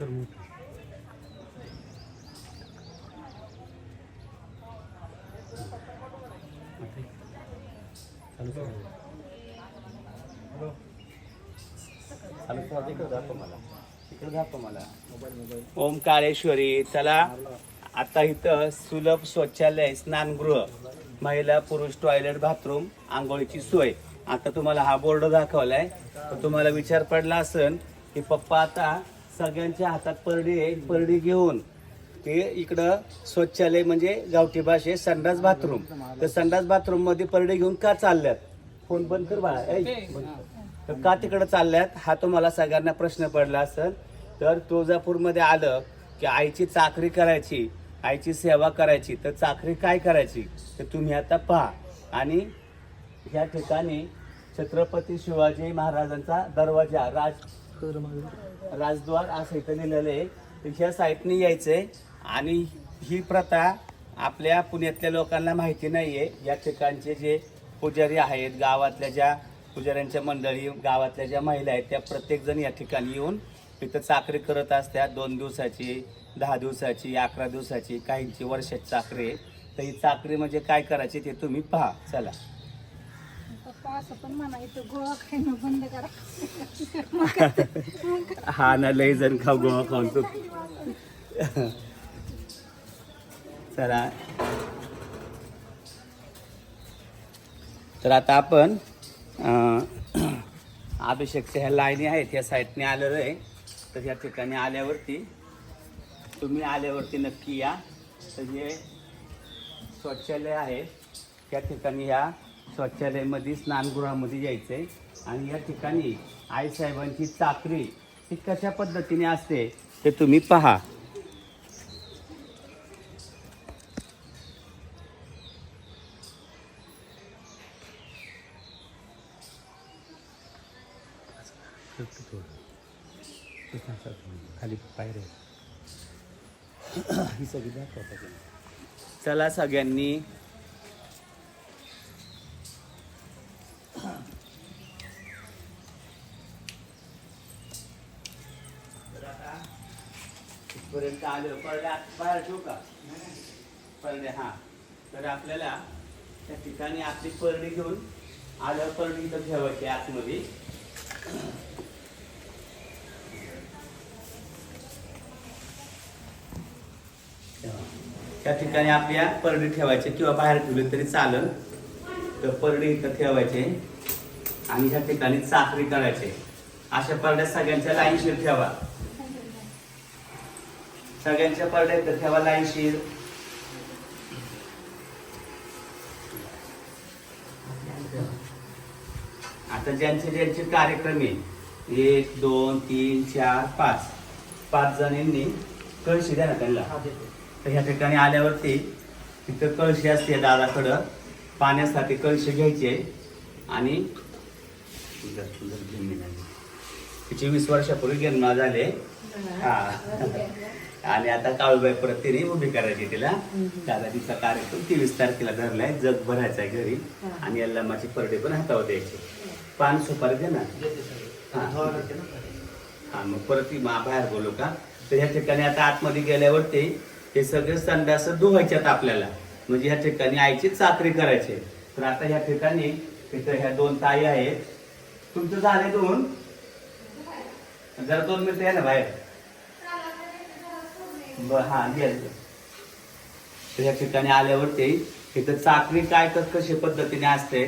कर. मोठं चालू. चालू मला. दाखव मला. ओमकारेश्वरी चला. आता इथं सुलभ शौचालय स्नानगृह महिला पुरुष टॉयलेट बाथरूम आंघोळीची सोय. आता तुम्हाला हा बोर्ड दाखवलाय. तर तुम्हाला विचार पडला असन की पप्पा आता सगळ्यांच्या हातात परडी आहे. परडी घेऊन ते इकडं शौचालय म्हणजे गावठी भाषेत संडास बाथरूम. तर संडास बाथरूममध्ये परडी घेऊन का चालल्यात? फोन बंद कर बाळा. ऐ, बंद कर. तर का तिकडं चालल्यात? हा तुम्हाला सगळ्यांना प्रश्न पडला असेल. तर तुळजापूरमध्ये आलं की आईची चाकरी करायची आईची सेवा करायची. तर चाकरी काय करायची? तर तुम्ही आता पहा. आणि या ठिकाणी छत्रपती शिवाजी महाराजांचा दरवाजा राज राजद्वार असं इथं लिहिलेलं आहे. तर ह्या साईटने यायचंय. आणि ही प्रथा आपल्या पुण्यातल्या लोकांना माहिती नाही आहे या ठिकाणचे जे पुजारी आहेत गावातल्या ज्या पुजाऱ्यांच्या मंडळी गावातल्या ज्या महिला आहेत त्या प्रत्येकजण या ठिकाणी येऊन इथं चाकरी करत असतात. दोन दिवसाची दहा दिवसाची अकरा दिवसाची काहींची वर्षाची चाकरी आहे. तर ही चाकरी म्हणजे काय करायची ते तुम्ही पहा. चला. असं पण गोळा खाणं बंद करा. हा ना लय जण खाऊ गोवा खाऊन तू. चला. तर आता आपण अभिषेकच्या ह्या लाईनी आहेत या साईडने आलेलो आहे. तर ह्या ठिकाणी आल्यावरती तुम्ही आल्यावरती नक्की या. तर हे शौचालय आहे. त्या ठिकाणी ह्या शौचालयामध्ये स्नानगृहामध्ये यायचं आहे आणि या ठिकाणी आईसाहेबांची चाकरी ही कशा पद्धतीने असते ते तुम्ही पहा. खाली पायरे ही सगळी चला सगळ्यांनी. इथपर्यंत आलं. पडल्या बाहेर ठेवू का? परडे हा. तर आपल्याला त्या ठिकाणी आपली परडी घेऊन आल्यावर परडी इथं ठेवायची आतमध्ये. त्या ठिकाणी आपल्या परडी ठेवायचे किंवा बाहेर ठेवले तरी चालेल. तर परडी इथं ठेवायचे आणि ह्या ठिकाणी चाकरी करायचे अशा परड्या सगळ्यांच्या लाईनशीर ठेवा. सगळ्यांच्या परड्या इथं ठेवा लाईनशीर आता ज्यांचे ज्यांचे कार्यक्रम आहे एक दोन तीन चार पाच. पाच जणांनी कळशी द्या ना त्यांना. तर ह्या ठिकाणी आल्यावरती तिथं कळशी असते दादाकडं. पाण्यासाठी कळशी घ्यायची आणि तिची वीस वर्षापूर्वी जन्म झाले. हा. आणि आता काळूबाई परत तिने उभी करायची तिला. दादा तिचा कार्यक्रम तेवीस तारखेला धरलाय जग भरायचा आहे घरी. आणि अल्लामाची परडे पण हातावर द्यायची. पान सुपारी दे ना. हा. मग परत ती मा- बाहेर बोलू का? तर ह्या ठिकाणी आता आतमध्ये गेल्यावरती हे सगळे संडास धुवायच्यात आपल्याला. म्हणजे ह्या ठिकाणी आईची चाकरी करायची. तर आता ह्या ठिकाणी इथं ह्या दोन ताई आहेत. तुमचं झाले दोन? जरा दोन मिनिटं या ना बाहेर. बर हा घ्या तर या ठिकाणी आल्यावरती इथं चाकरी काय तर कशी पद्धतीने असते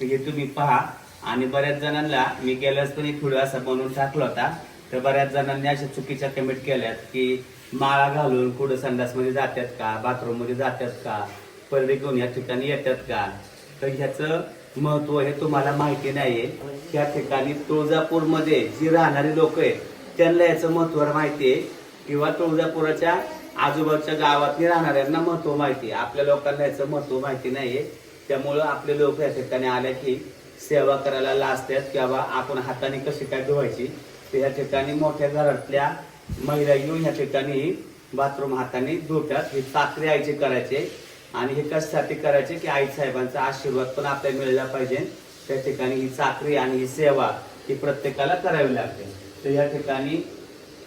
हे तुम्ही पहा. आणि बऱ्याच जणांना मी गेल्यास पण एक व्हिडिओ असा बनवून टाकला होता. तर बऱ्याच जणांनी अशा चुकीच्या कमेंट केल्यात की माळा घालून कुठं संडासमध्ये जातात का? बाथरूममध्ये जातात का? परडे घेऊन या ठिकाणी येतात का? तर ह्याचं महत्त्व हे तुम्हाला माहिती नाहीये. त्या ठिकाणी तुळजापूरमध्ये जी राहणारी लोक आहेत त्यांना याचं महत्त्व माहिती आहे किंवा तुळजापुराच्या आजूबाजूच्या गावातली राहणाऱ्यांना महत्त्व माहिती आहे. आपल्या लोकांना याचं महत्त्व माहिती नाहीये. त्यामुळं आपले लोक या ठिकाणी आल्या की सेवा करायला लाजतात किंवा आपण हाताने कशी काय धुवायची. तर या ठिकाणी मोठ्या घरातल्या महिला येऊन या ठिकाणी बाथरूम हाताने धुतात. ही चाकरी आईची करायचे आणि हे कशासाठी करायचे की आई साहेबांचा आशीर्वाद पण आपल्याला मिळाला पाहिजे. त्या ठिकाणी ही चाकरी आणि ही सेवा ही प्रत्येकाला करावी लागते. तर या ठिकाणी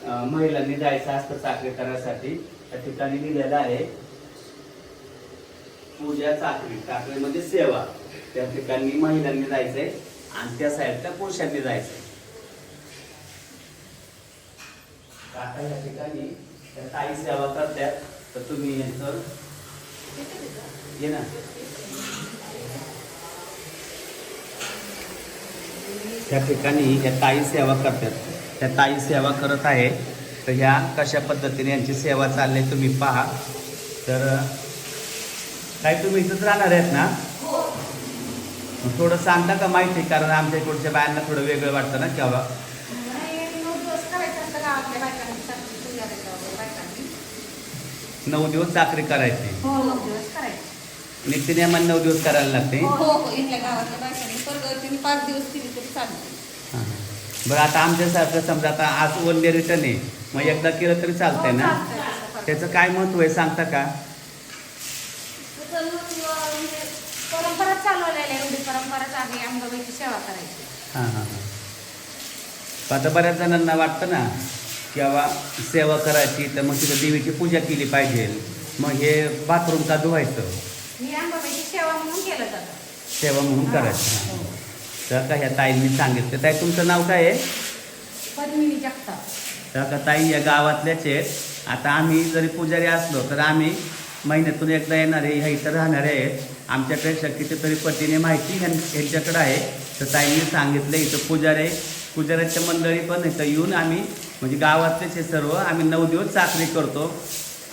महिलांनी जायचं असतं चाकरी करायसाठी त्या ठिकाणी लिहिलेलं आहे पूजा चाकरी चाकरी म्हणजे सेवा. त्या ठिकाणी महिलांनी जायचंय आणि त्या साईडला पुरुषांनी जायचंय. काका या ठिकाणी त्या ताई सेवा करतात. तर तुम्ही यांचं ये ना. त्या ठिकाणी या ताई सेवा करतात. त्या ताई सेवा करत आहे. तर ह्या कशा पद्धतीने यांची सेवा चालली तुम्ही पहा. तर ताई तुम्ही इथंच राहणार आहेत ना? थोडं सांगता का माहिती? कारण आमच्या इकडच्या बायांना थोडं वेगळं वाटतं ना केव्हा? नऊ दिवस चाकरी करायची. हो नऊ दिवस करायचं. नित्यनियमान नऊ दिवस करायला लागते. हो हो पाच दिवस केली तरी चालते. बरं आता आमच्यासारखं समजा आता आज वन डे रिटर्न आहे. मग एकदा केलं तरी चालतंय ना? त्याचं काय महत्त्व आहे सांगता का? तसं मग, अं, परंपरा चालवलेल्या आहे एवढी परंपराच आहे अंबाबाईची सेवा करायची. हां हां हां. आता बऱ्याच जणांना वाटतं ना की बाबा सेवा करायची तर मग तिथं देवीची पूजा केली पाहिजे. मग हे बाथरूम का धुवायचं. ही सेवा म्हणून केलं जातं. सेवा म्हणून करायचं. हां. तर का ह्या ताईंनी सांगितलं. ताई तुमचं नाव काय आहे? पद्मिनी जगताप. तर का ताई या गावातल्याच आहेत. आता आम्ही जरी पुजारी असलो तर आम्ही महिन्यातून एकदा येणारे ह्या इथं राहणारे आहेत. आमच्याकडे कितीतरी पटीने माहिती ह्यां ह्यांच्याकडे आहे. तर ताईंनी सांगितलं इथं पुजारी पुजाऱ्याच्या मंडळी पण इथं येऊन आम्ही म्हणजे गावातलेच हे सर्व आम्ही नऊ दिवस चाकरी करतो.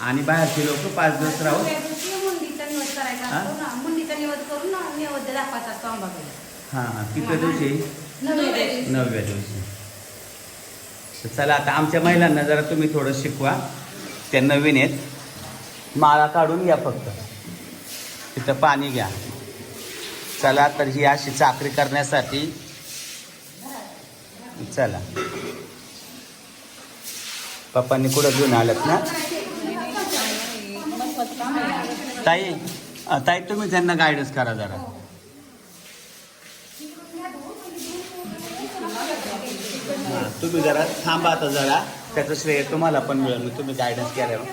आणि बाहेरचे लोक पाच दिवस राहून दुसऱ्या दिवशी मुंडीचा निवड करायचा? असतो ना. मुंडीचा निवड करून ना नैवेद्य दाखवायचा असतो अंबाबाईला हां हां. किती दिवशी? नवव्या दिवशी. तर चला आता आमच्या महिलांना जरा तुम्ही थोडं शिकवा. त्या नवीन आहेत. माळा काढून घ्या फक्त. तिथं पाणी घ्या. चला तर ही अशी चाकरी करण्यासाठी चला. पप्पांनी कुठं घेऊन आलेत ना? ताई ताई तुम्ही त्यांना गायडन्स करा जरा. हां तुम्ही जरा थांबा आता जरा. त्याचं श्रेय तुम्हाला पण मिळेल. मी तुम्ही गायडन्स केल्यावर.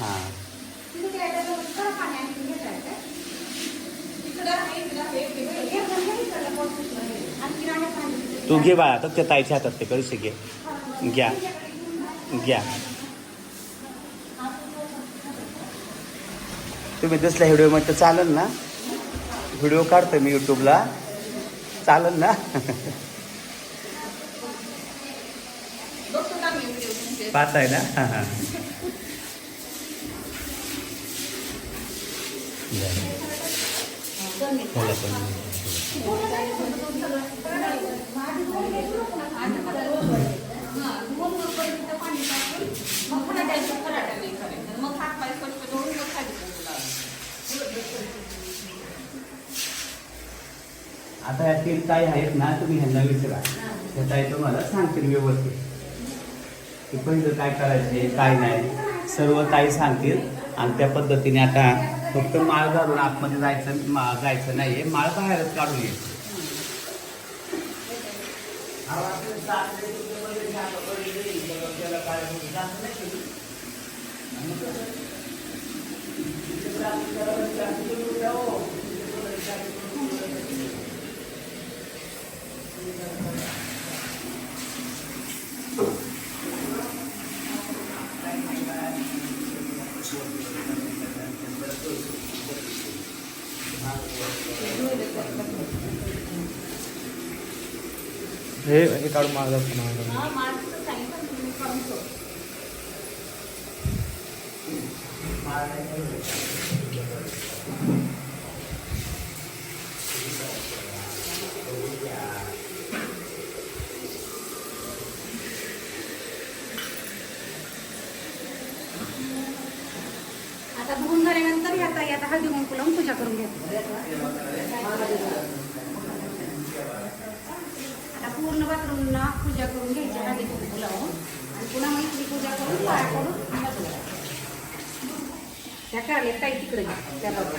हां. तू घे बाळा आता त्या ताईच्या हातात ते कळशी घे. घ्या. घ्या. तुम्ही दिसला व्हिडिओमध्ये तर चालेल ना? व्हिडिओ काढतो मी यूट्यूबला चालेल ना बघतो ना मी व्हिडिओ तुमचे पाहताय ना हां हां मला पण मग पुन्हा द्यायचं पराठा नाही करायचं मग हात पाय स्वच्छ पाच आहे ना? हां हां. आता यातील काही ताई आहेत ना तुम्ही ह्यांना विचारा. त्या ताई तुम्हाला सांगतील व्यवस्थित. की पहिलं काय करायचे काय नाही. सर्व काही सांगतील आणि त्या पद्धतीने आता फक्त माळ घालून आतमध्ये जायचं मा- जायचं आहे माळ बाहेरच काढून यायची हे हे काढून माझा पण आहे. आता धुवून झाल्यानंतर आता आता हळदी कुंकू लावून पूजा करून घेतो आता पूर्ण बाथरूमला पूजा करून घ्यायची हळदी कुंकू लावून. आणि पुन्हा मग इथली पूजा करून पाया करून. त्या करायला काही तिकडे त्या बरोबर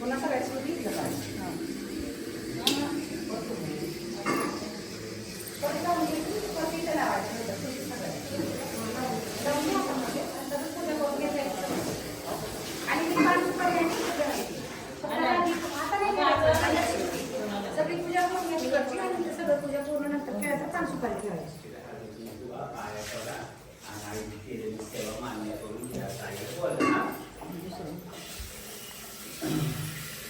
पुन्हा सगळ्या सोबत इथलं करायचं. परत जाऊन घ्यायचं, परत इथं लावायचं. जाऊन घ्या आपण मध्ये, आणि तसंच पूजा करून घेता येतं. आणि ती पाच रुपये आहे, ती करायची. फक्त आधी- आता नाही करायचं, आता लक्ष्मी. सगळी पूजा करून घ्यायची घरची आणि नंतर सगळं पूजा पूर्ण पाच सुपारी ठेवायची.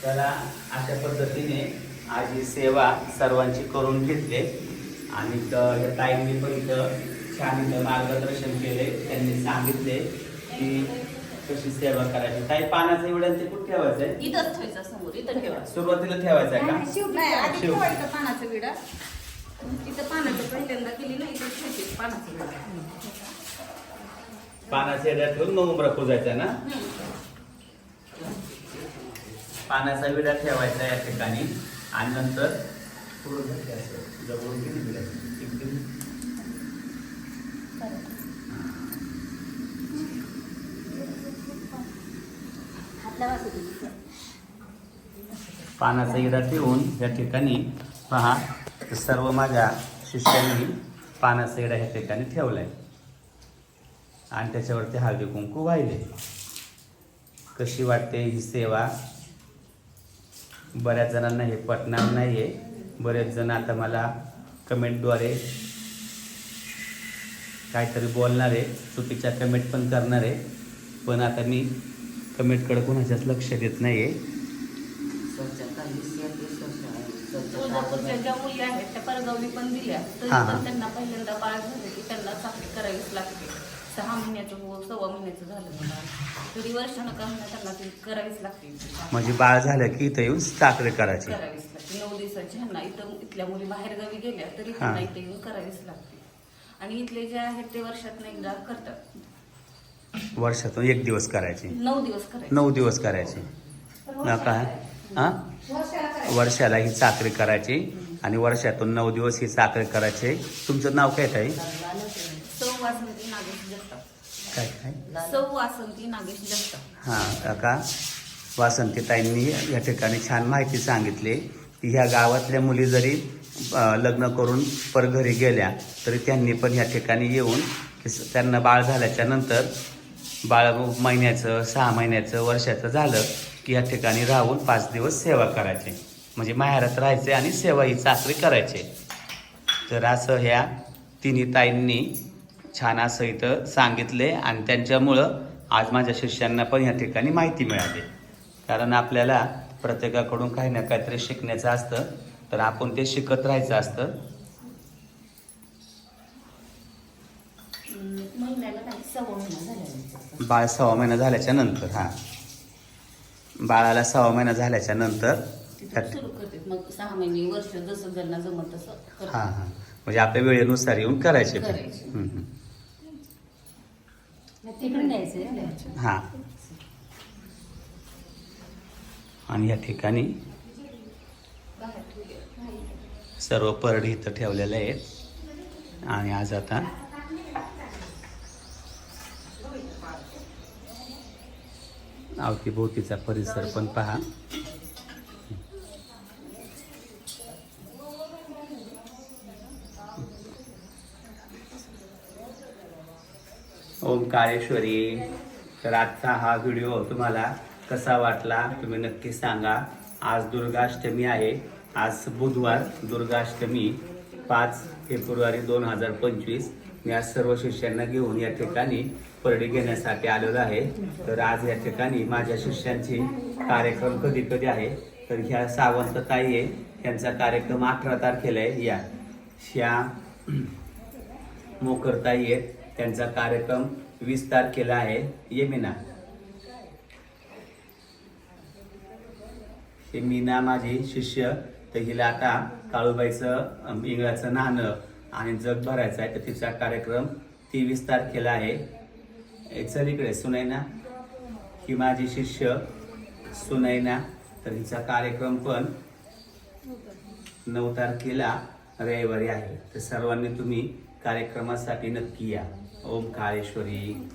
तर अशा पद्धतीने आज ही सेवा सर्वांची करून घेतले. आणि त- या ताईंनी पण इथं छान इथं मार्गदर्शन केले. त्यांनी सांगितले की कशी सेवा करायची. ताई पानाचं एवढं ते कुठे ठेवायचं आहे इथंच ठेवायचं समोर इथं ठेवायचं सुरुवातीला ठेवायचं आहे का? शेवटी नाही आधी शेव. ठेवायचं पानाचं विडा. तिथं पानाचं पहिल्यांदा केली ना इथं ठेवते पानाचं विडा पानाचा एवढा ठेवून मग उमरा खोजायचा ना? पानाचा विडा ठेवायचा या ठिकाणी आणि नंतर जवळून किती एकदम पानाचा इडा ठेवून या ठिकाणी पहा. सर्व माझ्या शिष्यांनी पानासेडा ह्या ठिकाणी ठेवलं आहे आणि त्याच्यावरती हळदी कुंकू वाहिले. कशी वाटते ही सेवा? बऱ्याच जणांना हे पटणार नाही आहे बरेच जण आता मला कमेंटद्वारे काहीतरी बोलणार आहे. चुकीच्या कमेंट पण करणार आहे. पण आता मी कमेंटकडे कोणाच्याच लक्ष देत नाही आहे तुळजापूरच्या ज्या मुली आहेत त्या परगावली पण दिल्या. तरी हा, हा. पण त्यांना पहिल्यांदा बाळ झालं की त्यांना करावीच लागते. सहा महिन्याचं हो सव्वा महिन्याचं झालं बाळ. तरी वर्षानं का होईना त्यांना ती करावीच लागते. म्हणजे बाळ झालं की इथं येऊन चाकरी करायची. करावीच लागते. नऊ दिवसाची ह्यांना इथं इथल्या मुली बाहेर गावी गेल्या तरी हा. त्यांना इथं येऊन करावीच लागते. आणि इथले जे आहेत ते वर्षातनं एकदा करतात. वर्षातून एक दिवस करायची. नऊ दिवस करायचे. नऊ दिवस करायची. ना काय? हां? वर्षाला ही चाकरी करायची आणि वर्षातून नऊ दिवस ही चाकरी करायची. तुमचं नाव काय ताई? काय काय? वासंती हां काका. वासंतीताईंनी या ठिकाणी छान माहिती सांगितली. की ह्या गावातल्या मुली जरी लग्न करून परघरी गेल्या तरी त्यांनी पण ह्या ठिकाणी येऊन त्यांना बाळ झाल्याच्यानंतर बाळ महिन्याचं सहा महिन्याचं वर्षाचं झालं. की या ठिकाणी राहून पाच दिवस सेवा करायची. म्हणजे माहेरात राहायचे आणि सेवा ही चाकरी करायची. तर असं ह्या तिन्ही ताईंनी छान असं इथं सांगितले आणि त्यांच्यामुळं आज माझ्या शिष्यांना पण या ठिकाणी माहिती मिळाली. कारण आपल्याला प्रत्येकाकडून काही ना काहीतरी शिकण्याचं असतं तर आपण ते शिकत राहायचं असतं. सव्वा बाळ सहा महिना झाल्याच्यानंतर हां. बाळाला सहा महिना झाल्याच्यानंतर सुरू करते मग सहा महिने वर्ष जसं ज्यांना जमत तसं करतात. हां हां म्हणजे आपल्या वेळेनुसार येऊन करायचे. तिकडे न्यायचं हां आणि या ठिकाणी. सर्व परडी इथं ठेवलेले आहेत आणि आज आता अवतीभोवतीचा परिसर पण पहा. ओम काळेश्वरी तर आजचा हा व्हिडिओ तुम्हाला कसा वाटला तुम्ही नक्की सांगा. आज दुर्गाष्टमी आहे. आज बुधवार दुर्गाष्टमी पाच फेब्रुवारी दोन हजार पंचवीस. मी आज सर्व शिष्यांना घेऊन या ठिकाणी परडी घेण्यासाठी आलेलो आहे. तर आज या ठिकाणी माझ्या शिष्यांची कार्यक्रम कधी कधी आहे. तर ह्या सावंत ताई आहे. यांचा कार्यक्रम अठरा तारखेला आहे. या. ह्या मोकरताई आहेत. त्यांचा कार्यक्रम वीस तारखेला आहे. ये मीना. हे मीना माझी शिष्य. तर हिला आता काळूबाईचं इंगळाचं नाणं आणि जग भरायचा आहे तर तिचा कार्यक्रम तेवीस तारखेला आहे. ए, चल इकडे सुनैना. ही माझी शिष्य सुनैना. तर हिचा कार्यक्रम पण नऊ तारखेला रविवारी आहे. तर सर्वांनी तुम्ही कार्यक्रमासाठी नक्की या. ओम काळेश्वरी.